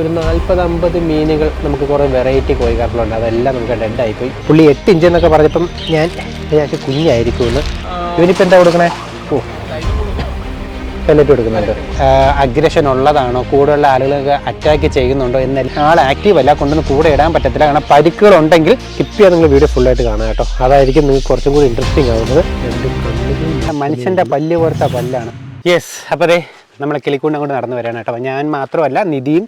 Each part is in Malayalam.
ഒരു നാൽപ്പത് അമ്പത് മീനുകൾ നമുക്ക് കുറേ വെറൈറ്റി കോഴിക്കാറിലുണ്ട് അതെല്ലാം നമുക്ക് ഡെഡായി പോയി പുള്ളി എട്ട് ഇഞ്ച് എന്നൊക്കെ പറഞ്ഞപ്പം ഞാൻ വിചാരിച്ചു കുഞ്ഞായിരിക്കുമെന്ന്. ഇവനിപ്പോൾ എന്താ കൊടുക്കണേ? ഓ. പെല്ലറ്റ് കൊടുക്കുന്നുണ്ട്. അഗ്രഷൻ ഉള്ളതാണോ? കൂടെയുള്ള ആളുകളൊക്കെ അറ്റാക്ക് ചെയ്യുന്നുണ്ടോ? എന്ന ആൾ ആക്റ്റീവ് അല്ല കൊണ്ടൊന്നും കൂടെ ഇടാൻ പറ്റത്തില്ല. കാരണം പരിക്കുകൾ ഉണ്ടെങ്കിൽ നിങ്ങൾ വീഡിയോ ഫുള്ളായിട്ട് കാണാം കേട്ടോ. അതായിരിക്കും നിങ്ങൾക്ക് കുറച്ചും കൂടി ഇൻട്രസ്റ്റിംഗ് ആവുന്നത്. മനുഷ്യന്റെ പല്ല് പോലത്തെ പല്ലാണ്. യെസ് അപ്പോൾ നമ്മളെ കിളിക്കൂണ്ട് അങ്ങോട്ട് നടന്നു വരാണ് കേട്ടോ. ഞാൻ മാത്രമല്ല നിധിയും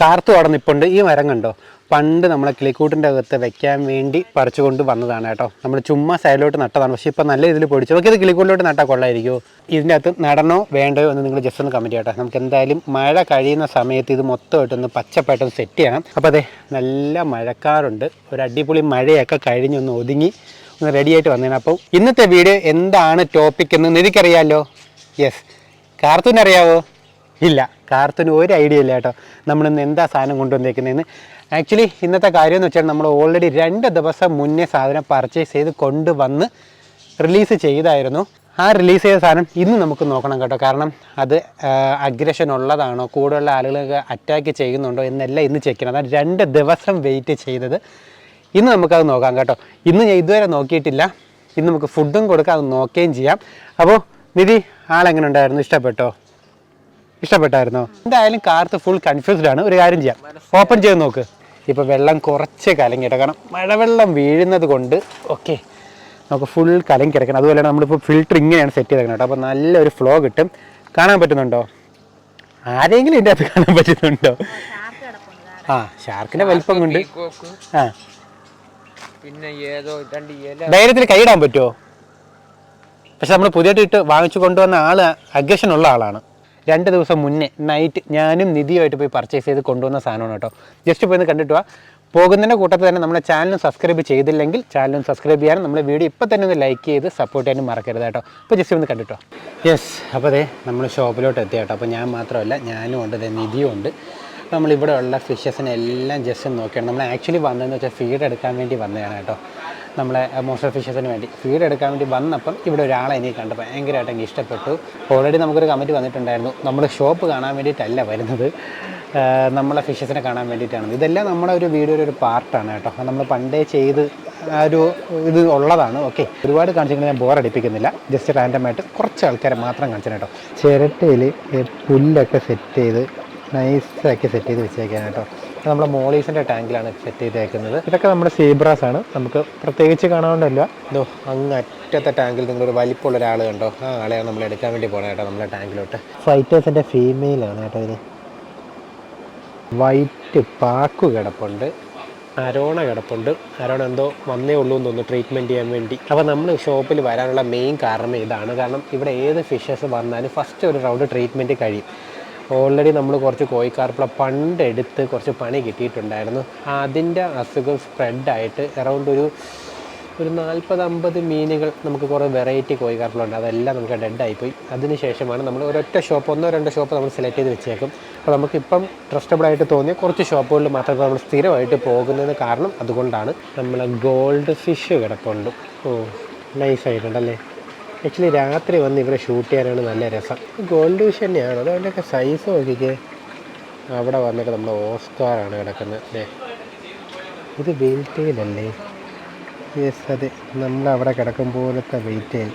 കാർത്തു അവിടെ നിൽപ്പുണ്ട് ഈ മരം കണ്ടോ? പണ്ട് നമ്മളെ കിളിക്കൂട്ടിന്റെ അകത്ത് വെക്കാൻ വേണ്ടി പറിച്ചുകൊണ്ട് വന്നതാണ് കേട്ടോ. നമ്മൾ ചുമ്മാ സൈഡിലോട്ട് നട്ടതാണ്. പക്ഷേ ഇപ്പോൾ നല്ല ഇതിൽ പൊടിച്ചു. നമുക്കിത് കിളിക്കൂട്ടിലോട്ട് നട്ടാൽ കൊള്ളായിരിക്കുമോ? ഇതിന്റെ അകത്ത് നടണോ വേണ്ടയോ എന്ന് നിങ്ങൾ ജസ്റ്റ് ഒന്ന് കമന്റ് ചെയ്യട്ടെ. നമുക്ക് എന്തായാലും മഴ കഴിയുന്ന സമയത്ത് ഇത് മൊത്തമായിട്ടൊന്ന് പച്ചപ്പായിട്ടൊന്ന് സെറ്റ് ചെയ്യണം. അപ്പോൾ അതെ നല്ല മഴക്കാറുണ്ട്. ഒരു അടിപൊളി മഴയൊക്കെ കഴിഞ്ഞൊന്ന് ഒതുങ്ങി ഒന്ന് റെഡിയായിട്ട് വന്നേനെ. അപ്പോൾ ഇന്നത്തെ വീഡിയോ എന്താണ് ടോപ്പിക് എന്ന് നിനക്കറിയാമല്ലോ യെസ് കാർത്തൂന് അറിയാവോ? ഇല്ല കാർത്തൂന് ഒരു ഐഡിയ ഇല്ല കേട്ടോ. നമ്മളിന്ന് എന്താ സാധനം കൊണ്ടുവന്നേക്കുന്നതെന്ന് ആക്ച്വലി ഇന്നത്തെ കാര്യം എന്ന് വെച്ചാൽ നമ്മൾ ഓൾറെഡി രണ്ട് ദിവസം മുന്നേ സാധനം പർച്ചേസ് ചെയ്ത് കൊണ്ടുവന്ന് റിലീസ് ചെയ്തായിരുന്നു. ആ റിലീസ് ചെയ്ത സാധനം ഇന്ന് നമുക്ക് നോക്കണം കേട്ടോ. കാരണം അത് അഗ്രഷൻ ഉള്ളതാണോ കൂടെയുള്ള ആളുകളൊക്കെ അറ്റാക്ക് ചെയ്യുന്നുണ്ടോ എന്നെല്ലാം ഇന്ന് ചെക്ക് ചെയ്യണം. അതാണ് രണ്ട് ദിവസം വെയിറ്റ് ചെയ്തത്. ഇന്ന് നമുക്കത് നോക്കാം കേട്ടോ. ഇന്ന് ഞാൻ ഇതുവരെ നോക്കിയിട്ടില്ല. ഇന്ന് നമുക്ക് ഫുഡും കൊടുക്കാം അത് നോക്കുകയും ചെയ്യാം. അപ്പോൾ നിധി ആളെങ്ങനെ ഉണ്ടായിരുന്നു ഇഷ്ടപ്പെട്ടോ? ഇഷ്ടപ്പെട്ടായിരുന്നോ? എന്തായാലും കാർത്ത് ഫുൾ കൺഫ്യൂസ്ഡ് ആണ്. ഒരു കാര്യം ചെയ്യാം. ഓപ്പൺ ചെയ്ത് നോക്ക്. ഇപ്പോൾ വെള്ളം കുറച്ച് കലങ്ങി കിടക്കണം. മഴവെള്ളം വീഴുന്നത് കൊണ്ട് ഓക്കെ നമുക്ക് ഫുൾ കലങ്ങി കിടക്കണം. അതുപോലെ നമ്മളിപ്പോൾ ഫിൽറ്റർ ഇങ്ങനെയാണ് സെറ്റ് ചെയ്തേക്കണം കേട്ടോ. അപ്പോൾ നല്ലൊരു ഫ്ലോ കിട്ടും. കാണാൻ പറ്റുന്നുണ്ടോ? ആരെങ്കിലും ഇതിന്റെ അകത്ത് കാണാൻ പറ്റുന്നുണ്ടോ? ആ ഷാർക്കിന്റെ വലിപ്പം കൊണ്ട്. ആ പിന്നെ ഏതോ ധൈര്യത്തിൽ കൈയിടാൻ പറ്റുമോ പക്ഷെ നമ്മൾ പുതിയതായിട്ട് ഇട്ട് വാങ്ങിച്ചു കൊണ്ടുവന്ന ആൾ അഗ്രഷൻ ഉള്ള ആളാണ്. രണ്ട് ദിവസം മുന്നേ നൈറ്റ് ഞാനും നിധിയുമായിട്ട് പോയി പർച്ചേസ് ചെയ്ത് കൊണ്ടുവന്ന സാധനമാണ് കേട്ടോ. ജസ്റ്റ് പോയി ഒന്ന് കണ്ടിട്ട് പോകുന്നതിന്റെ കൂട്ടത്തിൽ തന്നെ നമ്മുടെ ചാനൽ സബ്സ്ക്രൈബ് ചെയ്തില്ലെങ്കിൽ ചാനലും സബ്സ്ക്രൈബ് ചെയ്യാനും നമ്മുടെ വീഡിയോ ഇപ്പോൾ തന്നെ ഒന്ന് ലൈക്ക് ചെയ്ത് സപ്പോർട്ട് ചെയ്യാനും മറക്കരുത് കേട്ടോ. അപ്പോൾ ജസ്റ്റ് ഒന്ന് കണ്ടിട്ടോ യെസ് അപ്പോൾ അതെ നമ്മൾ ഷോപ്പിലോട്ട് എത്തി കേട്ടോ. അപ്പോൾ ഞാൻ മാത്രമല്ല ഞാനും ഉണ്ട് ദേ നിധിയും ഉണ്ട്. നമ്മളിവിടെ ഉള്ള ഫിഷസിനെ എല്ലാം ജസ്റ്റ് നോക്കിയാണ്. നമ്മൾ ആക്ച്വലി വന്നതെന്ന് വെച്ചാൽ ഫീഡ് എടുക്കാൻ വേണ്ടി വന്നതാണ് കേട്ടോ. നമ്മളെ മോസ്റ്റർ ഫിഷസിന് വേണ്ടി ഫീഡ് എടുക്കാൻ വേണ്ടി വന്നപ്പം ഇവിടെ ഒരാളെ എനിക്ക് കണ്ട്. ഭയങ്കരമായിട്ട് എനിക്ക് ഇഷ്ടപ്പെട്ടു. ഓൾറെഡി നമുക്കൊരു കമന്റ് വന്നിട്ടുണ്ടായിരുന്നു. നമ്മൾ ഷോപ്പ് കാണാൻ വേണ്ടിയിട്ടല്ല വരുന്നത്. നമ്മളെ ഫിഷസിനെ കാണാൻ വേണ്ടിയിട്ടാണ്. ഇതെല്ലാം നമ്മുടെ ഒരു വീഡിയോയുടെ ഒരു പാർട്ടാണ് കേട്ടോ. നമ്മൾ പണ്ടേ ചെയ്ത് ആ ഒരു ഇത് ഉള്ളതാണ്. ഓക്കെ ഒരുപാട് കാണിച്ചിട്ട് ഞാൻ ബോറടിപ്പിക്കുന്നില്ല ജസ്റ്റ് റാൻഡമായിട്ട് കുറച്ച് ആൾക്കാരെ മാത്രം കാണിച്ചു കേട്ടോ. ചിരട്ടയിൽ പുല്ലൊക്കെ സെറ്റ് ചെയ്ത് നൈസാക്കി സെറ്റ് ചെയ്ത് വെച്ചേക്കാൻ കേട്ടോ. നമ്മുടെ മോളീസിന്റെ ടാങ്കിലാണ് സെറ്റ് ചെയ്തേക്കുന്നത്. ഇതൊക്കെ നമ്മുടെ സീബ്രാസ് ആണ്. നമുക്ക് പ്രത്യേകിച്ച് കാണാണ്ടല്ല ഇതോ അങ്ങ് അറ്റത്തെ ടാങ്കിൽ നിങ്ങളൊരു വലിപ്പമുള്ള ഒരാൾ കണ്ടോ? ആ ആളെയാണ് നമ്മൾ എടുക്കാൻ വേണ്ടി പോണേ കേട്ടോ നമ്മുടെ ടാങ്കിലോട്ട്. ഫൈറ്റേഴ്സിന്റെ ഫീമെയിലാണ് കേട്ടോ ഇത്. വൈറ്റ് പാക്കു കിടപ്പുണ്ട്. അരോണ കിടപ്പുണ്ട്. അരോണ എന്തോ വന്നേ ഉള്ളൂ എന്ന് തോന്നുന്നു ട്രീറ്റ്മെന്റ് ചെയ്യാൻ വേണ്ടി. അപ്പോൾ നമ്മൾ ഷോപ്പിൽ വരാനുള്ള മെയിൻ കാരണം ഇതാണ്. കാരണം ഇവിടെ ഏത് ഫിഷസ് വന്നാലും ഫസ്റ്റ് ഒരു റൗണ്ട് ട്രീറ്റ്മെന്റ് കഴിയും. ഓൾറെഡി നമ്മൾ കുറച്ച് കോഴിക്കാർപ്പിള പണ്ട് എടുത്ത് കുറച്ച് പണി കിട്ടിയിട്ടുണ്ടായിരുന്നു. അതിന്റെ അസുഖം സ്പ്രെഡായിട്ട് അറൗണ്ട് ഒരു ഒരു നാൽപ്പത് അമ്പത് മീനുകൾ നമുക്ക് കുറേ വെറൈറ്റി കോഴിക്കാർപ്പിളുണ്ട് അതെല്ലാം നമുക്ക് ഡെഡായിപ്പോയി അതിന് ശേഷമാണ് നമ്മൾ ഒരൊറ്റ ഷോപ്പ് ഒന്നോ രണ്ടോ ഷോപ്പ് നമ്മൾ സെലക്ട് ചെയ്ത് വെച്ചേക്കും. അപ്പോൾ നമുക്കിപ്പം ട്രസ്റ്റബിളായിട്ട് തോന്നിയ കുറച്ച് ഷോപ്പുകളിൽ മാത്രമേ നമ്മൾ സ്ഥിരമായിട്ട് പോകുന്നതിന് കാരണം അതുകൊണ്ടാണ്. നമ്മൾ ഗോൾഡ് ഫിഷ് കിടപ്പുണ്ട്. ഓ നൈസ് ആയിട്ടുണ്ടല്ലേ ആക്ച്വലി രാത്രി വന്ന് ഇവിടെ ഷൂട്ട് ചെയ്യാനാണ് നല്ല രസം. ഗോൾഡ് ഫിഷ് തന്നെയാണ്. അതുകൊണ്ടൊക്കെ സൈസ് നോക്കിക്കേ. അവിടെ വന്നിട്ട് നമ്മൾ ഓസ്കാറാണ് കിടക്കുന്നത്. ഇത് വെയിൽറ്റെയിലല്ലേ യെസ് അതെ. നമ്മളവിടെ കിടക്കും പോലത്തെ വെയിറ്റെയിൽ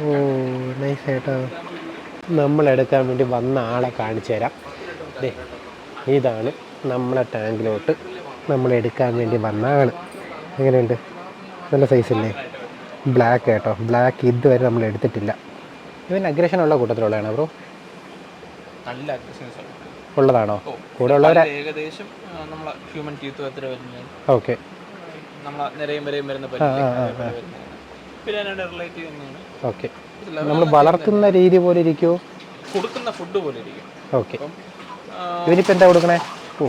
ഓ നൈസ് ആയിട്ടോ. നമ്മൾ എടുക്കാൻ വേണ്ടി വന്ന ആളെ കാണിച്ചു തരാം. ദേ ഇതാണ് നമ്മളെ ടാങ്കിലോട്ട് നമ്മളെടുക്കാൻ വേണ്ടി വന്ന ആൾ എങ്ങനെയുണ്ട്? നല്ല സൈസല്ലേ ബ്ലാക്ക് കേട്ടോ. ബ്ലാക്ക് ഇതുവരെ നമ്മൾ എടുത്തിട്ടില്ല. ഇവൻ അഗ്രഷൻ ഉള്ള കൂട്ടത്തിലുള്ളതാണ് ബ്രോ നല്ല ബിസിനസ് ഉള്ളതാണോ? കൂടെ ഉള്ളവരെ ഏകദേശം നമ്മളെ ഹ്യൂമൻ ടീത്ത് എത്ര വരുന്നത്. ഓക്കെ നമ്മളെ നിരയും വരെയും വരുന്ന പിന്നെ അതിനോട് റിലേറ്റ് ചെയ്യുന്നതാണ്. ഓക്കെ നമ്മൾ വളർത്തുന്ന രീതി പോലെ ഇരിക്കുമോ കൊടുക്കുന്ന ഫുഡ് പോലെ ഇരിക്കും. ഓക്കെ ഇവനിപ്പോൾ എന്താ കൊടുക്കണേ? ഓ.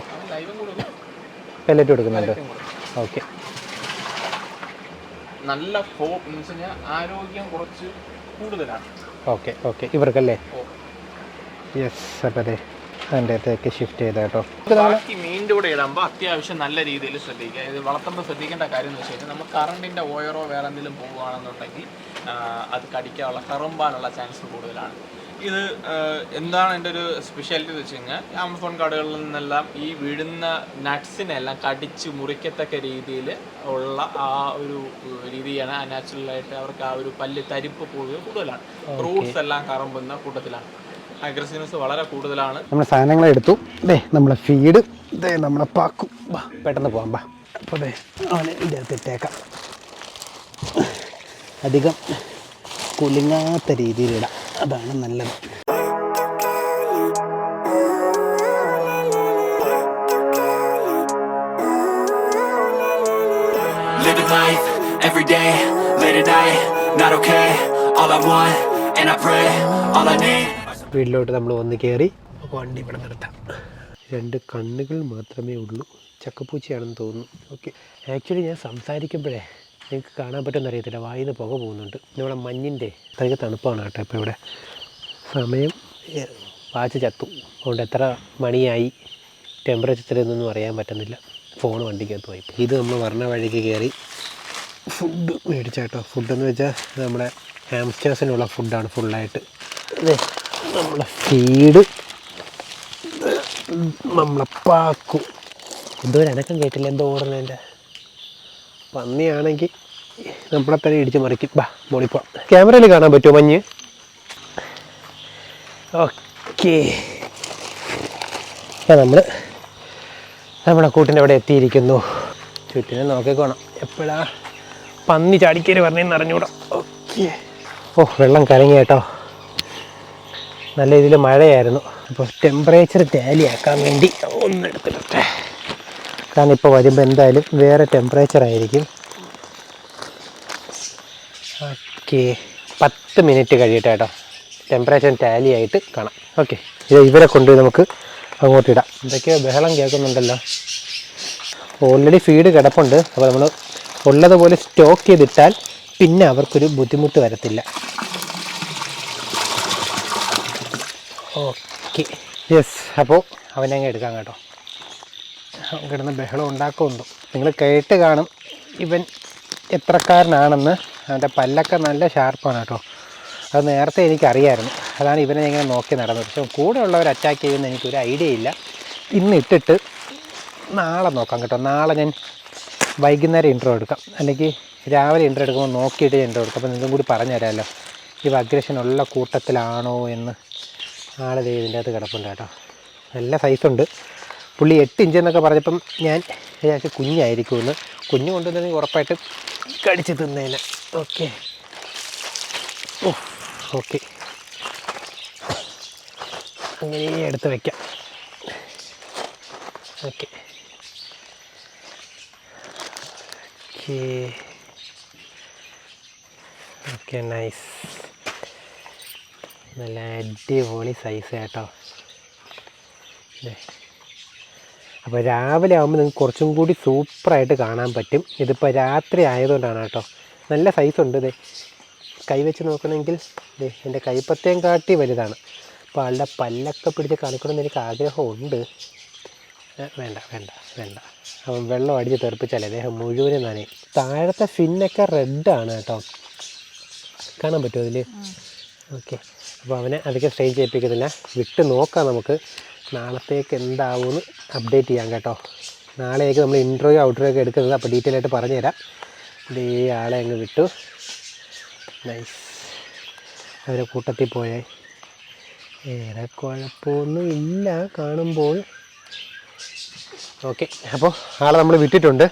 പെല്ലറ്റ് കൊടുക്കുന്നുണ്ട്. ഓക്കെ നല്ല ഫോ എന്ന് വെച്ച് കഴിഞ്ഞാൽ ആരോഗ്യം കുറച്ച് കൂടുതലാണ്. Okay okay ഇവർക്കല്ലേ. യെസ് അപ്പം അതെ അതിന്റെ അകത്തേക്ക് ഷിഫ്റ്റ് ചെയ്ത കേട്ടോ. ബാക്കി മീനിന്റെ കൂടെ ഇടുമ്പോൾ അത്യാവശ്യം നല്ല രീതിയിൽ ശ്രദ്ധിക്കുക. ഇത് വളർത്തുമ്പോൾ ശ്രദ്ധിക്കേണ്ട കാര്യം എന്ന് വെച്ച് കഴിഞ്ഞാൽ നമ്മൾ കറണ്ടിന്റെ ഓയറോ വേറെ എന്തെങ്കിലും പോവുകയാണെന്നുണ്ടെങ്കിൽ അത് കടിക്കാനുള്ള കറുമ്പാനുള്ള ചാൻസ് കൂടുതലാണ്. ഇത് എന്താണ് എന്റെ ഒരു സ്പെഷ്യാലിറ്റി എന്ന് വെച്ച് കഴിഞ്ഞാൽ ആമസോൺ കാർഡുകളിൽ നിന്നെല്ലാം ഈ വീഴുന്ന നട്ട്സിനെല്ലാം കടിച്ച് മുറിക്കത്തക്ക രീതിയിൽ ഉള്ള ആ ഒരു രീതിയാണ് ആ നാച്ചുറലായിട്ട് അവർക്ക് ആ ഒരു പല്ല് തരിപ്പ് കൂടുതൽ കൂടുതലാണ്. റൂട്ട്സ് എല്ലാം കറമ്പുന്ന കൂട്ടത്തിലാണ്. അഗ്രസീവ്നെസ് വളരെ കൂടുതലാണ്. നമ്മുടെ സാധനങ്ങൾ എടുത്തു. ദേ നമ്മളെ ഫീഡ് ദേ നമ്മളെ പാക്കും. ബാ പെട്ടെന്ന് പോകാം ബാ. അപ്പോൾ ദേ അവനെ ഇതിനകത്ത് ഇട്ടേക്കാം. അധികം കുലുങ്ങാത്ത രീതിയിലിടാം അതാണ് നല്ലത്. Living life every day, late at night, not okay. All I want, and I pray, all I need. വീട്ടിലോട്ട് നമ്മൾ വന്ന് കയറി വണ്ടി ഇവിടെ നിർത്താം. രണ്ട് കണ്ണുകൾ മാത്രമേ ഉള്ളൂ. ചക്കപ്പൂച്ചയാണെന്ന് തോന്നുന്നു. ഓക്കെ ആക്ച്വലി ഞാൻ സംസാരിക്കുമ്പോഴേ നിങ്ങൾക്ക് കാണാൻ പറ്റുമെന്ന് അറിയത്തില്ല നിന്ന് പുക പോകുന്നുണ്ട്. ഇവിടെ മഞ്ഞിന്റെ അത്രയ്ക്ക് തണുപ്പാണ് കേട്ടോ. ഇപ്പോൾ ഇവിടെ സമയം വാച്ച് ചത്തു. അതുകൊണ്ട് എത്ര മണിയായി? ടെമ്പറേച്ചർ എന്നൊന്നും അറിയാൻ പറ്റുന്നില്ല. ഫോൺ വണ്ടിക്കകത്ത് പോയി. ഇത് നമ്മൾ വർണ വഴിക്ക് കയറി ഫുഡ് മേടിച്ചാട്ടോ ഫുഡെന്ന് വെച്ചാൽ നമ്മുടെ ഹാംസ്റ്റേഴ്സിനുള്ള ഫുഡാണ് ഫുള്ളായിട്ട് അതെ നമ്മളെ ഫീഡ് നമ്മളെ പാക്കു. എന്തോ ഒരു അനക്കം കേട്ടില്ല. എന്തോ ഓടുന്നതിന്റെ പന്നിയാണെങ്കിൽ നമ്മളെ തന്നെ ഇടിച്ച് മറിക്കും. ബാ മോളിപ്പോ ക്യാമറയിൽ കാണാൻ പറ്റുമോ മഞ്ഞ് ഓക്കേ. നമ്മൾ നമ്മുടെ കൂട്ടിന്റെ അവിടെ എത്തിയിരിക്കുന്നു. ചുറ്റിനെ നോക്കിക്കോണം. എപ്പോഴാ പന്നി ചാടിക്കര് പറഞ്ഞെന്ന് അറിഞ്ഞൂടാ. ഓക്കേ. ഓ വെള്ളം കലങ്ങി കേട്ടോ. നല്ല രീതിയിൽ മഴയായിരുന്നു. അപ്പോൾ ടെമ്പറേച്ചർ ടാലി ആക്കാൻ വേണ്ടി ഒന്ന് എടുത്തിട്ടെ കാരണം ഇപ്പോൾ വരുമ്പോൾ എന്തായാലും വേറെ ടെമ്പറേച്ചർ ആയിരിക്കും. ഓക്കെ പത്ത് മിനിറ്റ് കഴിയട്ടെ കേട്ടോ ടെമ്പറേച്ചർ ടാലി ആയിട്ട് കാണാം. ഓക്കെ ഇവരെ കൊണ്ടുപോയി നമുക്ക് അങ്ങോട്ടിടാം ഇതൊക്കെ ബഹളം കേൾക്കുന്നുണ്ടല്ലോ. ഓൾറെഡി ഫീഡ് കിടപ്പുണ്ട്. അപ്പോൾ നമ്മൾ ഉള്ളതുപോലെ സ്റ്റോക്ക് ചെയ്തിട്ടാൽ പിന്നെ അവർക്കൊരു ബുദ്ധിമുട്ട് വരത്തില്ല. ഓക്കെ യെസ് അപ്പോൾ അവനെ അങ്ങ് എടുക്കാം കേട്ടോ. കിടന്ന് ബഹളം ഉണ്ടാക്കുന്നു നിങ്ങൾ കേട്ട് കാണും. ഇവൻ എത്രക്കാരനാണെന്ന്. അവന്റെ പല്ലൊക്കെ നല്ല ഷാർപ്പാണ് കേട്ടോ. അത് നേരത്തെ എനിക്കറിയായിരുന്നു. അതാണ് ഇവനെ ഇങ്ങനെ നോക്കി നടന്നത്. പക്ഷേ കൂടെ ഉള്ളവർ അറ്റാക്ക് ചെയ്യുമെന്ന് എനിക്കൊരു ഐഡിയ ഇല്ല. ഇന്ന് ഇട്ടിട്ട് നാളെ നോക്കാം കേട്ടോ. നാളെ ഞാൻ വൈകുന്നേരം ഇൻട്രോ എടുക്കാം. അല്ലെങ്കിൽ രാവിലെ ഇൻട്രോ എടുക്കുമ്പോൾ നോക്കിയിട്ട് ഇൻട്രോ എടുക്കാം. അപ്പോൾ നിങ്ങൾക്കും കൂടി പറഞ്ഞു തരാമല്ലോ. ഈ അഗ്രഷൻ ഉള്ള കൂട്ടത്തിലാണോ എന്ന്. ആളെ ഇതിന്റെ അകത്ത് കിടപ്പുണ്ട് കേട്ടോ. നല്ല സൈസുണ്ട് പുള്ളി എട്ട് ഇഞ്ച് എന്നൊക്കെ പറഞ്ഞപ്പം ഞാൻ വിചാരിച്ചു കുഞ്ഞായിരിക്കുമെന്ന്. കുഞ്ഞ് കൊണ്ടുവന്നെങ്കിൽ ഉറപ്പായിട്ടും കടിച്ച് തിന്നേനെ. ഓക്കെ ഓ ഓക്കെ അങ്ങനെ എടുത്ത് വയ്ക്കാം ഓക്കെ ഓക്കെ ഓക്കെ നൈസ് നല്ല അടിപൊളി സൈസ് കേട്ടോ. ദേ. അപ്പോൾ രാവിലെ ആകുമ്പോൾ നിങ്ങൾക്ക് കുറച്ചും കൂടി സൂപ്പറായിട്ട് കാണാൻ പറ്റും. ഇതിപ്പോൾ രാത്രി ആയതുകൊണ്ടാണ് കേട്ടോ. നല്ല സൈസ് ഉണ്ട് ഇതേ. കൈ വെച്ച് നോക്കണമെങ്കിൽ ഇതേ എന്റെ കൈപ്പത്തേം കാട്ടി വലുതാണ്. അപ്പോൾ ആളുടെ പല്ലൊക്കെ പിടിച്ച് കളിക്കണമെന്ന് എനിക്ക് ആഗ്രഹമുണ്ട്. വേണ്ട വേണ്ട വേണ്ട. അവൻ വെള്ളം അടിച്ച് തെറിപ്പിച്ചാലേ അദ്ദേഹം മുഴുവനും നനയും. താഴത്തെ ഫിന്നൊക്കെ റെഡാണ് കേട്ടോ. കാണാൻ പറ്റുമോ അതിൽ ഓക്കെ അപ്പോൾ അവനെ അധികം സ്ട്രെയിൻ ചെയ്യിപ്പിക്കുന്നില്ല വിട്ട് നോക്കാം നമുക്ക്. നാളത്തേക്ക് എന്താവുമെന്ന് അപ്ഡേറ്റ് ചെയ്യാം കേട്ടോ. നാളെയൊക്കെ നമ്മൾ ഇൻട്രോയോ ഔട്ട്രോ ഒക്കെ എടുക്കുന്നത് അപ്പോൾ ഡീറ്റെയിൽ ആയിട്ട് പറഞ്ഞുതരാം. ഇത് ഈ ആളെ അങ്ങ് വിട്ടു. നൈസ് അവരെ കൂട്ടത്തിൽ പോയേ. ഏറെ കുഴപ്പമൊന്നും ഇല്ല കാണുമ്പോൾ. ഓക്കെ അപ്പോൾ ആളെ നമ്മൾ വിട്ടിട്ടുണ്ട്.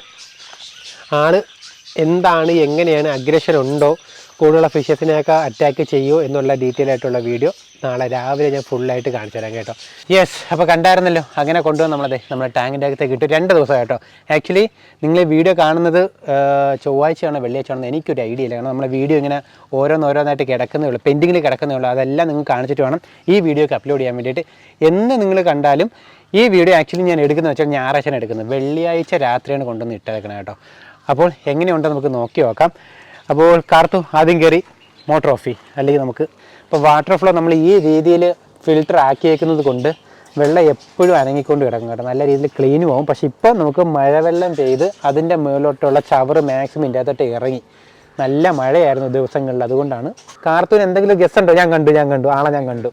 ആൾ എന്താണ് എങ്ങനെയാണ് അഗ്രഷൻ ഉണ്ടോ കൂടുതലുള്ള ഫിഷസിനെയൊക്കെ അറ്റാക്ക് ചെയ്യുമോ എന്നുള്ള ഡീറ്റെയിൽ ആയിട്ടുള്ള വീഡിയോ നാളെ രാവിലെ ഞാൻ ഫുള്ളായിട്ട് കാണിച്ചു തരാം കേട്ടോ. യെസ് അപ്പോൾ കണ്ടായിരുന്നല്ലോ അങ്ങനെ കൊണ്ടുവന്ന് നമ്മളത് നമ്മുടെ ടാങ്കിന്റെ അകത്തേക്ക് ഇട്ട്. രണ്ട് ദിവസം കേട്ടോ. ആക്ച്വലി നിങ്ങൾ വീഡിയോ കാണുന്നത് ചൊവ്വാഴ്ചയാണോ വെള്ളിയാഴ്ചയാണോ എനിക്കൊരു ഐഡിയ ഇല്ല. കാരണം നമ്മളെ വീഡിയോ ഇങ്ങനെ ഓരോന്നോരോന്നായിട്ട് കിടക്കുന്നേ ഉള്ളൂ. പെൻഡിങ്ങിൽ കിടക്കുന്നേ ഉള്ളൂ. അതെല്ലാം നിങ്ങൾ കാണിച്ചിട്ട് വേണം ഈ വീഡിയോക്ക് അപ്ലോഡ് ചെയ്യാൻ വേണ്ടിയിട്ട്. എന്ന് നിങ്ങൾ കണ്ടാലും ഈ വീഡിയോ ആക്ച്വലി ഞാൻ എടുക്കുന്നത് വെച്ചാൽ ഞായറാഴ്ചയാണ് എടുക്കുന്നത്. വെള്ളിയാഴ്ച രാത്രിയാണ് കൊണ്ടുവന്ന് ഇട്ടേക്കണം കേട്ടോ. അപ്പോൾ എങ്ങനെയുണ്ടെന്ന് നമുക്ക് നോക്കി നോക്കാം. അപ്പോൾ കാർത്തു ആദ്യം കയറി മോട്ടർ ഓഫ് അല്ലെങ്കിൽ നമുക്ക് ഇപ്പോൾ വാട്ടർ ഫ്ലോ നമ്മൾ ഈ രീതിയിൽ ഫിൽട്ടർ ആക്കിയേക്കുന്നത് കൊണ്ട് വെള്ളം എപ്പോഴും അനങ്ങിക്കൊണ്ട് കിടക്കും കേട്ടോ. നല്ല രീതിയിൽ ക്ലീനും ആവും. പക്ഷേ ഇപ്പോൾ നമുക്ക് മഴവെള്ളം പെയ്ത് അതിന്റെ മുകളിലോട്ടുള്ള ചവറ് മാക്സിമം ഇതിന്റെ അകത്തോട്ട് ഇറങ്ങി. നല്ല മഴയായിരുന്നു ദിവസങ്ങളിൽ. അതുകൊണ്ടാണ്. കാർത്തൂൻ എന്തെങ്കിലും ഗസ് ഉണ്ടോ? ഞാൻ കണ്ടു ഞാൻ കണ്ടു. ആളെ ഞാൻ കണ്ടു.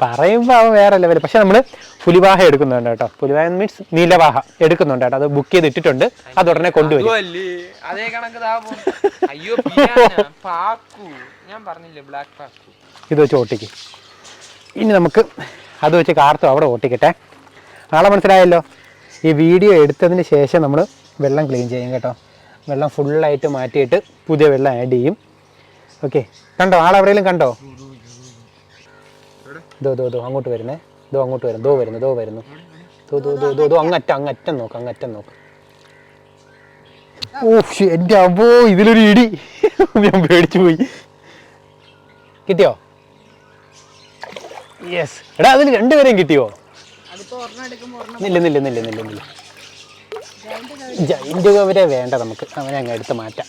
പറയുമ്പോൾ അവൻ വേറെ ലെവൽ പക്ഷെ നമ്മൾ പുലിവാഹ എടുക്കുന്നുണ്ട് കേട്ടോ. പുലിവാഹ മീൻസ് നീലവാഹ എടുക്കുന്നുണ്ട് കേട്ടോ. അത് ബുക്ക് ചെയ്ത് ഇട്ടിട്ടുണ്ട്. അത് ഉടനെ കൊണ്ടുവരും. ഞാൻ ബ്ലാക്ക് ഇത് വെച്ച് ഓട്ടിക്ക്. ഇനി നമുക്ക് അത് വെച്ച് കാർത്തു അവിടെ ഓട്ടിക്കട്ടെ. ആളെ മനസ്സിലായല്ലോ? ഈ വീഡിയോ എടുത്തതിന് ശേഷം നമ്മൾ വെള്ളം ക്ലീൻ ചെയ്യും കേട്ടോ. വെള്ളം ഫുള്ളായിട്ട് മാറ്റിയിട്ട് പുതിയ വെള്ളം ആഡ് ചെയ്യും. ഓക്കെ കണ്ടോ? ആളെവിടെയെങ്കിലും കണ്ടോ? ദോ ദോ ദോ അങ്ങോട്ട് വരുന്നേ. ദോ അങ്ങോട്ട് വരുന്നു. ദോ വരുന്നു ദോ വരുന്നു. ദോ ദോ ദോ ദോ ദോ അങ്ങറ്റം അങ്ങറ്റം നോക്ക് അങ്ങറ്റം നോക്ക്. ഓ എന്റെ അബോ ഇതിലൊരു ഇടി. ഞാൻ പേടിച്ചു പോയി. കിട്ടിയോ? യെസ് എടാ അതിന് രണ്ടുപേരെയും കിട്ടിയോ? നില്ല നില്ല നില്ല നില്ല നില്ല. ജൈന്റ് കവരെ വേണ്ട നമുക്ക്. അവനെ അങ്ങ് എടുത്ത് മാറ്റാം.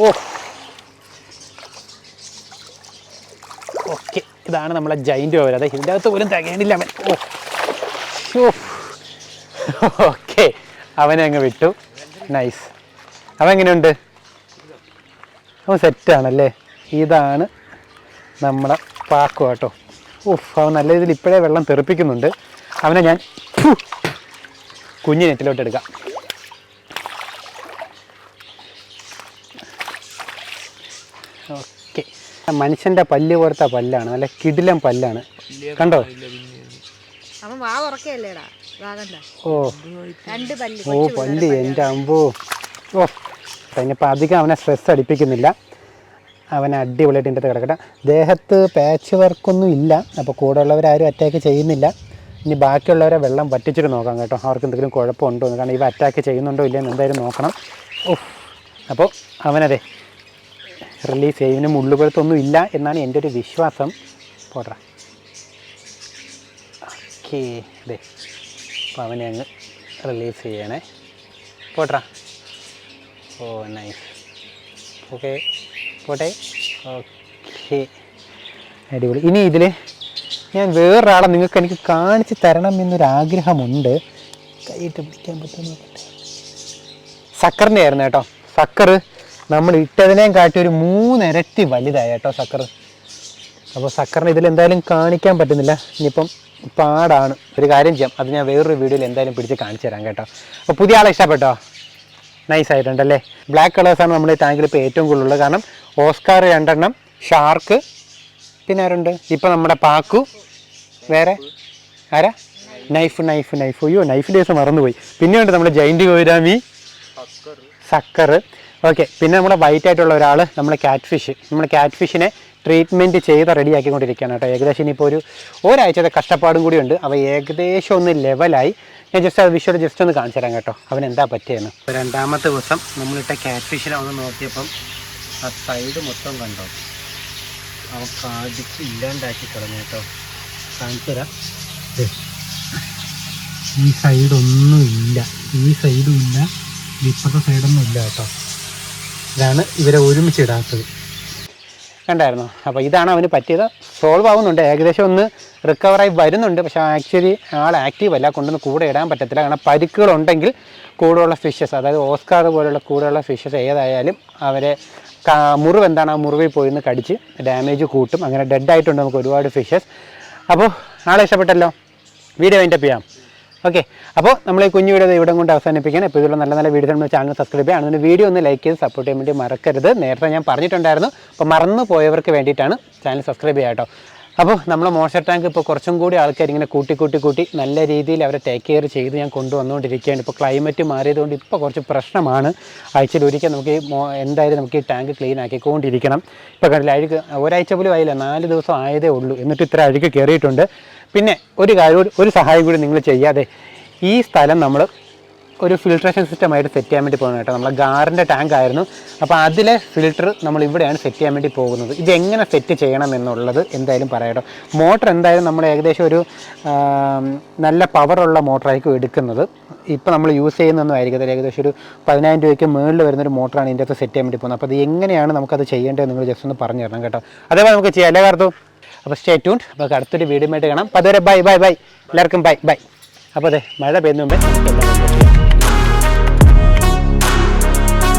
ഓ. ഓക്കെ. ഇതാണ് നമ്മളെ ജൈന്റ് കവർ. അതെ ഇതിന്റെ അകത്ത് പോലും തികയണില്ല അവൻ. ഓ. ഓക്കെ. അവനെ അങ്ങ് വിട്ടു. നൈസ് അവൻ എങ്ങനെയുണ്ട്? അവൻ സെറ്റാണല്ലേ ഇതാണ് നമ്മുടെ പാക്കു കേട്ടോ ഉഫ് അവൻ നല്ല രീതിയിൽ ഇപ്പോഴേ വെള്ളം തെറിപ്പിക്കുന്നുണ്ട്. അവനെ ഞാൻ കുഞ്ഞിനെ കുഞ്ഞു നെറ്റിലോട്ട് എടുക്കാം. ഓക്കെ. മനുഷ്യന്റെ പല്ല് പോലത്തെ പല്ലാണ് നല്ല കിടിലം പല്ലാണ്. കണ്ടോ? ഓ. രണ്ട് പല്ല്. ഓ പല്ല് എന്റെ അമ്പോ. ഓ അതിനിപ്പോൾ അധികം അവനെ സ്ട്രെസ് അടിപ്പിക്കുന്നില്ല. അവനെ അടിപൊളിയായിട്ട് ഇതിന്റെ കിടക്കട്ടെ. ദേഹത്ത് പാച്ച് വർക്കൊന്നും ഇല്ല. അപ്പോൾ കൂടെ ഉള്ളവരാരും അറ്റാക്ക് ചെയ്യുന്നില്ല. ഇനി ബാക്കിയുള്ളവരെ വെള്ളം വറ്റിച്ചിട്ട് നോക്കാം കേട്ടോ. അവർക്ക് എന്തെങ്കിലും കുഴപ്പമുണ്ടോ എന്ന്. കാരണം ഇവ അറ്റാക്ക് ചെയ്യുന്നുണ്ടോ ഇല്ലയെന്ന് എന്തായാലും നോക്കണം. ഓ അപ്പോൾ അവനതെ റിലീസ് ചെയ്യും. ഇവന് മുള്ളുപഴുത്തൊന്നും ഇല്ല എന്നാണ് എന്റെ ഒരു വിശ്വാസം. പോട്ടെ. ഓക്കേ അതെ അപ്പോൾ അവനെ അങ്ങ് റിലീസ് ചെയ്യണേ. പോട്രാ ഓ നൈസ് ഓക്കെ പോട്ടെ. ഓക്കെ. അടിപൊളി. ഇനി ഇതിൽ ഞാൻ വേറൊരാളെ നിങ്ങൾക്ക് എനിക്ക് കാണിച്ച് തരണം എന്നൊരാഗ്രഹമുണ്ട്. കൈയിട്ട് പിടിക്കാൻ പറ്റുമെന്ന് നോക്കട്ടെ. സക്കറിന്റെ ആയിരുന്നു കേട്ടോ. സക്കർ നമ്മൾ ഇട്ടതിനേം കാട്ടി ഒരു മൂന്നിരട്ടി വലുതായി കേട്ടോ സക്കർ. അപ്പോൾ സക്കറിന് ഇതിൽ എന്തായാലും കാണിക്കാൻ പറ്റുന്നില്ല. ഇനിയിപ്പം പാടാണ്. ഒരു കാര്യം ചെയ്യാം. അത് ഞാൻ വേറൊരു വീഡിയോയിൽ എന്തായാലും പിടിച്ച് കാണിച്ചു തരാം കേട്ടോ. അപ്പോൾ പുതിയ ആളെ ഇഷ്ടപ്പെട്ടോ? നൈസ് ആയിട്ടുണ്ടല്ലേ? ബ്ലാക്ക് കളേഴ്സാണ് നമ്മുടെ ടാങ്കിൽ ഇപ്പോൾ ഏറ്റവും കൂടുതലുള്ളത്. കാരണം ഓസ്കാർ രണ്ടെണ്ണം ഷാർക്ക് പിന്നെ ആരുണ്ട്? ഇപ്പം നമ്മുടെ പാക്കു വേറെ? ആരാ? Knife knife knife. അയ്യോ നൈഫിന്റെ ദിവസം മറന്നുപോയി. പിന്നെയുണ്ട് നമ്മുടെ ജൈന്റ് ഗോരാമി സക്കർ. ഓക്കെ പിന്നെ നമ്മുടെ വൈറ്റ് ആയിട്ടുള്ള ഒരാൾ നമ്മുടെ ക്യാറ്റ് ഫിഷ് നമ്മുടെ ക്യാറ്റ് ഫിഷിനെ ട്രീറ്റ്മെന്റ് ചെയ്ത് റെഡിയാക്കിക്കൊണ്ടിരിക്കുകയാണ് കേട്ടോ. ഏകദേശം ഇനിയിപ്പോൾ ഒരു ഒരാഴ്ചത്തെ കഷ്ടപ്പാടും കൂടിയുണ്ട് അവ ഏകദേശം ഒന്ന് ലെവലായി ഞാൻ ജസ്റ്റ് അത് വിഷ്വൽ ജസ്റ്റ് ഒന്ന് കാണിച്ചു തരാം കേട്ടോ. അവൻ എന്താ പറ്റിയെന്ന് രണ്ടാമത്തെ ദിവസം നമ്മളിട്ട ക്യാറ്റ് ഫിഷിനെ ഒന്ന് നോക്കിയപ്പം ആ സൈഡ് മൊത്തം കണ്ടോ? അവ കാടിച്ച് ഇല്ലാണ്ടാക്കി കളഞ്ഞു കേട്ടോ. കാണിച്ചു തരാം. ഈ സൈഡൊന്നും ഇല്ല. ഈ സൈഡും ഇല്ല. ഇപ്പുറത്തെ സൈഡൊന്നും ഇല്ല കേട്ടോ. ഇതാണ് ഇവരെ ഒരുമിച്ച് ഇടാത്തത്. കണ്ടായിരുന്നു? അപ്പോൾ ഇതാണ് അവന് പറ്റിയത്. സോൾവ് ആവുന്നുണ്ട്. ഏകദേശം ഒന്ന് റിക്കവറായി വരുന്നുണ്ട്. പക്ഷേ ആക്ച്വലി ആൾ ആക്റ്റീവ് അല്ല. കൊണ്ടൊന്ന് കൂടെ ഇടാൻ പറ്റത്തില്ല. കാരണം പരിക്കുകളുണ്ടെങ്കിൽ കൂടെയുള്ള ഫിഷസ് അതായത് ഓസ്കാർ പോലുള്ള കൂടെയുള്ള ഫിഷസ് ഏതായാലും അവരെ മുറിവ് എന്താണ്? ആ മുറിവിൽ പോയി നിന്ന് കടിച്ച് ഡാമേജ് കൂട്ടും. അങ്ങനെ ഡെഡ് ആയിട്ടുണ്ട് നമുക്ക് ഒരുപാട് ഫിഷസ് അപ്പോൾ നാളെ ഇഷ്ടപ്പെട്ടല്ലോ? വീഡിയോ വൈൻഡപ്പ് ചെയ്യാം. ഓക്കെ അപ്പോൾ നമ്മൾ ഈ കുഞ്ഞു വീഡിയോ ഇവിടെ കൊണ്ട് അവസാനിപ്പിക്കാൻ ഇപ്പോൾ ഇതിലുള്ള നല്ല നല്ല വീഡിയോസ് നമ്മൾ ചാനൽ സബ്സ്ക്രൈബ് ചെയ്യാം. അതിന് വീഡിയോ ഒന്ന് ലൈക്ക് ചെയ്ത് സപ്പോർട്ട് ചെയ്യാൻ വേണ്ടി മറക്കരുത്. നേരത്തെ ഞാൻ പറഞ്ഞിട്ടുണ്ടായിരുന്നു. അപ്പോൾ മറന്നു പോയവർക്ക് വേണ്ടിയിട്ടാണ് ചാനൽ സബ്സ്ക്രൈബ് ചെയ്യാം കേട്ടോ. അപ്പോൾ നമ്മൾ മോഷർ ടാങ്ക് ഇപ്പോൾ കുറച്ചും കൂടി ആൾക്കാർ ഇങ്ങനെ കൂട്ടി കൂട്ടി കൂട്ടി നല്ല രീതിയിൽ അവരെ ടേക്ക് കെയർ ചെയ്ത് ഞാൻ കൊണ്ടുവന്നുകൊണ്ടിരിക്കുകയാണ്. ഇപ്പോൾ ക്ലൈമറ്റ് മാറിയതുകൊണ്ട് ഇപ്പോൾ കുറച്ച് പ്രശ്നമാണ്. ആഴ്ചയിൽ ഒരിക്കൽ നമുക്ക് എന്തായാലും നമുക്ക് ഈ ടാങ്ക് ക്ലീൻ ആക്കിക്കൊണ്ടിരിക്കണം. ഇപ്പോൾ കണ്ടില്ല അഴുക്ക് ഒരാഴ്ച പോലും ആയില്ല നാല് ദിവസം ആയതേ ഉള്ളൂ. എന്നിട്ട് ഇത്ര അഴുക്ക് കയറിയിട്ടുണ്ട് പിന്നെ ഒരു കാര്യം ഒരു സഹായം കൂടി നിങ്ങൾ ചെയ്യാതെ ഈ സ്ഥലം നമ്മൾ ഒരു ഫിൽട്രേഷൻ സിസ്റ്റം ആയിട്ട് സെറ്റ് ചെയ്യാൻ വേണ്ടി പോകുന്നത് കേട്ടോ. നമ്മളെ ഗാറിന്റെ ടാങ്ക് ആയിരുന്നു. അപ്പോൾ അതിലെ ഫിൽറ്റർ നമ്മൾ ഇവിടെയാണ് സെറ്റ് ചെയ്യാൻ വേണ്ടി പോകുന്നത്. ഇത് എങ്ങനെ സെറ്റ് ചെയ്യണം എന്നുള്ളത് എന്തായാലും പറയട്ടോ. മോട്ടർ എന്തായാലും നമ്മൾ ഏകദേശം ഒരു നല്ല പവറുള്ള മോട്ടറായിരിക്കും എടുക്കുന്നത്. ഇപ്പോൾ നമ്മൾ യൂസ് ചെയ്യുന്നൊന്നും ഏകദേശം ഒരു പതിനായിരം രൂപയ്ക്ക് മുകളിൽ വരുന്നൊരു മോട്ടറാണ് ഇതിന്റെ അകത്ത് സെറ്റ് ചെയ്യാൻ വേണ്ടി പോകുന്നത്. അപ്പോൾ അത് എങ്ങനെയാണ് നമുക്കത് ചെയ്യേണ്ടത് നിങ്ങൾ ജസ്റ്റ് ഒന്ന് പറഞ്ഞു തരണം കേട്ടോ. അതേപോലെ നമുക്ക് ചെയ്യാം. അല്ലേ കാർത്തും? അപ്പോൾ സ്റ്റേ ട്യൂൺ അപ്പോൾ അടുത്തൊരു വീഡിയോ ആയിട്ട് കാണാം. അപ്പോൾ അതുവരെ ബൈ ബൈ ബൈ എല്ലാവർക്കും ബൈ ബൈ അപ്പോൾ അതെ മഴ പെയ്യുന്ന മുമ്പേ